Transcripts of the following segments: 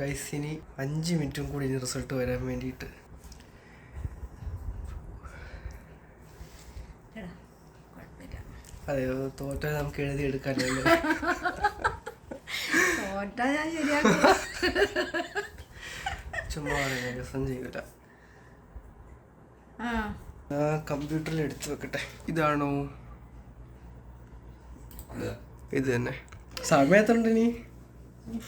Guys ഇനി അഞ്ച് മിനിറ്റും കൂടി ഇനി റിസൾട്ട് വരാൻ വേണ്ടിയിട്ട്. അതെ തോറ്റ നമുക്ക് എഴുതി തോറ്റ ഞാൻ ശരിയാക്കും. ചുമ്മാ രസം ചെയ്യൂല. കമ്പ്യൂട്ടറിൽ എടുത്തു വെക്കട്ടെ. ഇതാണോ? ഇത് തന്നെ. സമയത്തുണ്ട് ഉം?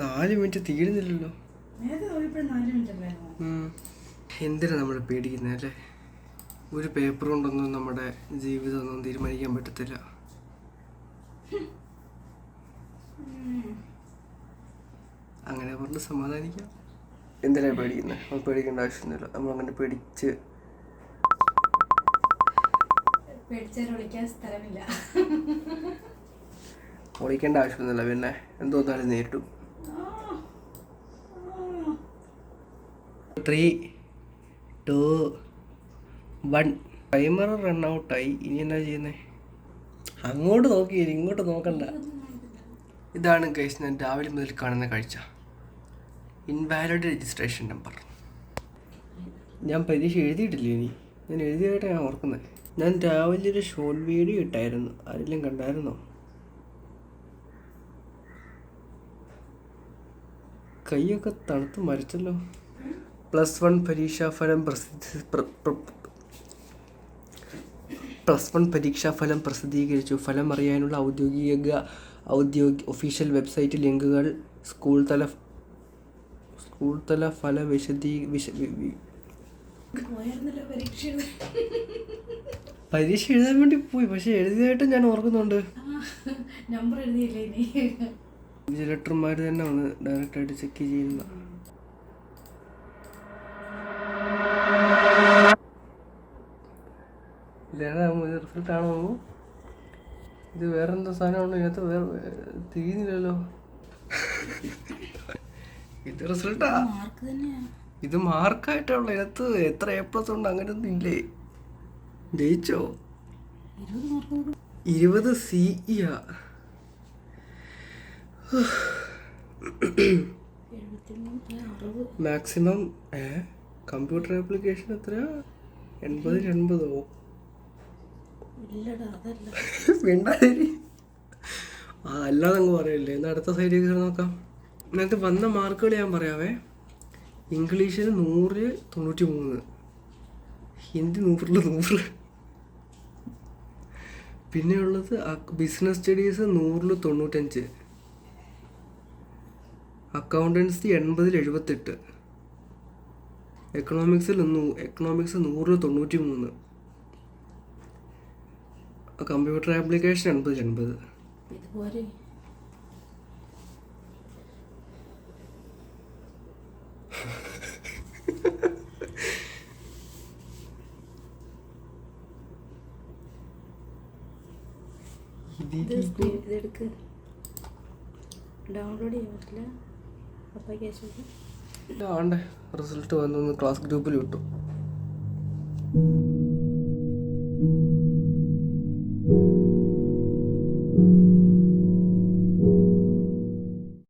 നാല് മിനിറ്റ് തീരുന്നില്ലല്ലോ. എന്തിനാ നമ്മൾ പേടിക്കുന്നത് അല്ലേ? ഒരു പേപ്പർ കൊണ്ടൊന്നും നമ്മുടെ ജീവിതമൊന്നും തീരുമാനിക്കാൻ പറ്റത്തില്ല. അങ്ങനെ പറഞ്ഞ് സമാധാനിക്കാം. എന്തിനാ പേടിക്കുന്നത് നമ്മൾ പേടിക്കേണ്ട ആവശ്യമൊന്നുമില്ല. നമ്മൾ അങ്ങനെ പേടിച്ച് പേടിച്ചാൽ വിളിക്കാൻ സ്ഥലമില്ല. ഓടിക്കേണ്ട ആവശ്യമൊന്നുമില്ല. പിന്നെ എന്തോന്നാലും നേരിട്ടു. Three two one timer run ഔട്ടായി ഇനി എന്നാ ചെയ്യുന്നത് അങ്ങോട്ട് നോക്കി ഇങ്ങോട്ട് നോക്കണ്ട. ഇതാണ് കേസ് ഞാൻ രാവിലെ മുതൽ കാണുന്ന കാഴ്ച. ഇൻവാലിഡ് രജിസ്ട്രേഷൻ നമ്പർ ഞാൻ പരീക്ഷ എഴുതിയിട്ടില്ല ഇനി? ഞാൻ എഴുതിയായിട്ടാണ് ഞാൻ ഓർക്കുന്നത്. ഞാൻ രാവിലെ ഒരു ഷോർട്ട് വീഡിയോ ഇട്ടായിരുന്നു. ആരെങ്കിലും കണ്ടായിരുന്നോ? കൈയൊക്കെ തണുത്ത് മരിച്ചല്ലോ. പ്ലസ് വൺ പരീക്ഷാഫലം പ്രസിദ്ധി പ്ര- പ്ര- പ്ലസ് വൺ പരീക്ഷാഫലം പ്രസിദ്ധീകരിച്ചു. ഫലം അറിയാനുള്ള ഔദ്യോഗിക ഔദ്യോഗിക ഒഫീഷ്യൽ വെബ്സൈറ്റ് ലിങ്കുകൾ സ്കൂൾ തല സ്കൂൾ തല ഫല വിശദീ വിശ പരീക്ഷ പരീക്ഷ എഴുതാൻ വേണ്ടി പോയി. പക്ഷെ എഴുതിയതായിട്ട് ഞാൻ ഓർക്കുന്നുണ്ട്. നമ്പർ എഴുതിയില്ലേ ഇനി തന്നെ വന്ന് ഡയറക്റ്റായിട്ട് ചെക്ക് ചെയ്യുന്ന ഇതേതാ റിസൾട്ട് ആണോ ഇത് വേറെ എന്തോ സാധനമാണോ? ഇതിനകത്ത് വേറെ തിരിയുന്നില്ലല്ലോ. ഇത് റിസൾട്ടാ ഇത് മാർക്കായിട്ടുള്ള ഇതിനകത്ത് എത്ര എ പ്ലസ് ഉണ്ട് അങ്ങനെയൊന്നും ഇല്ലേ? ജയിച്ചോ? ഇരുപത് മാർക്ക് കൊടുക്കും ഇരുപത് സി ഇയാ എഴുപത്തി മൂന്ന് അറുപത് മാക്സിമം ഏ കമ്പ്യൂട്ടർ ആപ്ലിക്കേഷൻ എത്ര എൺപത് എൺപതോ? വേണ്ടാതിരി ആ അല്ലാതെ അങ്ങ് പറയല്ലേ. എന്നാൽ അടുത്ത സൈഡിലേക്ക് കയറി നോക്കാം. നേരത്തെ വന്ന മാർക്കുകൾ ഞാൻ പറയാവേ. ഇംഗ്ലീഷിൽ നൂറ് തൊണ്ണൂറ്റി മൂന്ന് ഹിന്ദി നൂറിൽ നൂറ്. പിന്നെയുള്ളത് ബിസിനസ് സ്റ്റഡീസ് നൂറിൽ തൊണ്ണൂറ്റഞ്ച്. അക്കൗണ്ടൻസി എൺപതിൽ എഴുപത്തെട്ട്. എക്കണോമിക്സിൽ നൂ- എക്കണോമിക്സ് നൂറിൽ തൊണ്ണൂറ്റി മൂന്ന് കമ്പ്യൂട്ടർ ആപ്ലിക്കേഷൻ എൺപതിൽ എൺപത്. ഇതെടുക്ക്. ഡൗൺലോഡ് ചെയ്യാൻ പറ്റില്ല. റിസൾട്ട് വന്നു ക്ലാസ് ഗ്രൂപ്പിൽ വിട്ടു.